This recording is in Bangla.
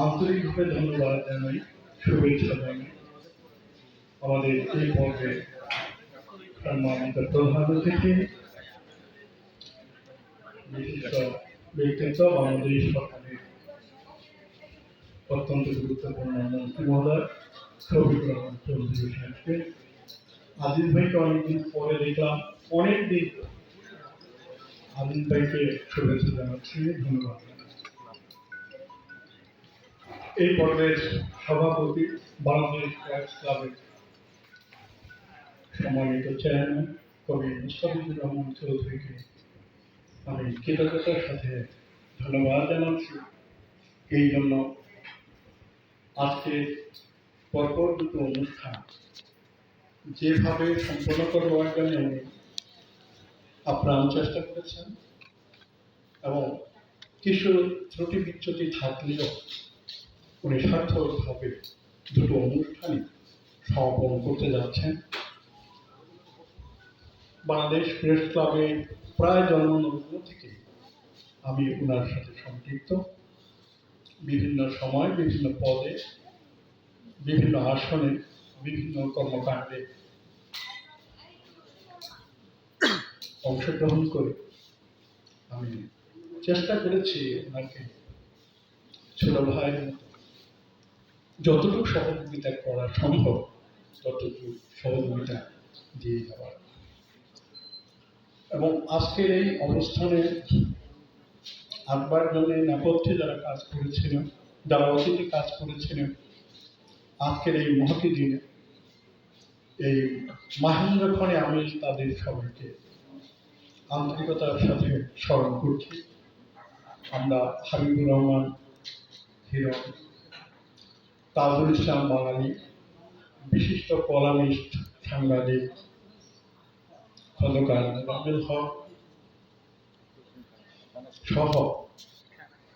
আন্তরিকভাবে ধন্যবাদ জানাই, শুভেচ্ছা জানাই। আমাদের এই পর্বে সম্মানিত প্রধান অতিথি, বিশিষ্ট ব্যক্তিত্ব বাংলাদেশ সরকারের অত্যন্ত গুরুত্বপূর্ণ মন্ত্রী মহোদয় শফিকুর রহমান চৌধুরী সাহেবকে আজিজ ভাইকে অনেকদিন পরে দেখলাম, অনেকদিন আজিজ ভাইকে শুভেচ্ছা জানাচ্ছি, ধন্যবাদ। এই পর্বের সভাপতি বাংলাদেশ ক্লাবের সম্মানিত চেয়ারম্যান কবি মুস্তাফিজুর রহমান চৌধুরীকে আমি কৃতজ্ঞতার সাথে ধন্যবাদ জানাচ্ছি। এই জন্য আজকে পরপর দুটো অনুষ্ঠান যেভাবে সম্পন্ন করবার জন্য আপ্রাণ চেষ্টা করেছেন এবং কিছু ত্রুটি বিচ্যুতি থাকলেও উনি সার্থকভাবে দুটো অনুষ্ঠানই সমাপন করতে যাচ্ছেন। বাংলাদেশ প্রেস ক্লাবে প্রায় জন্মলগ্ন থেকে আমি ওনার সাথে সম্পৃক্ত। বিভিন্ন সময়, বিভিন্ন পদে, বিভিন্ন আসনে, বিভিন্ন কর্মকাণ্ডে অংশগ্রহণ করে আমি চেষ্টা করেছি ওনাকে ছোট ভাইয়ের মতো যতটুকু সহযোগিতা করা সম্ভব, ততটুকু সহযোগিতা দিয়ে যাওয়ার এবং আজকের এই অবস্থানে আটবার জন্য নেপথ্যে যারা কাজ করেছিলেন যারা অতীতে কাজ করেছিলেন আজকের এই মহতি দিনে এই মাহেন্দ্রক্ষণে আমি তাদের সবাইকে আন্তরিকতার সাথে স্মরণ করছি। আমরা হাবিবুর রহমান হিরণ তাজুল ইসলাম বাঙালি বিশিষ্ট কলামিস্ট সাংবাদিক খন্দকার রাবেল হক সহ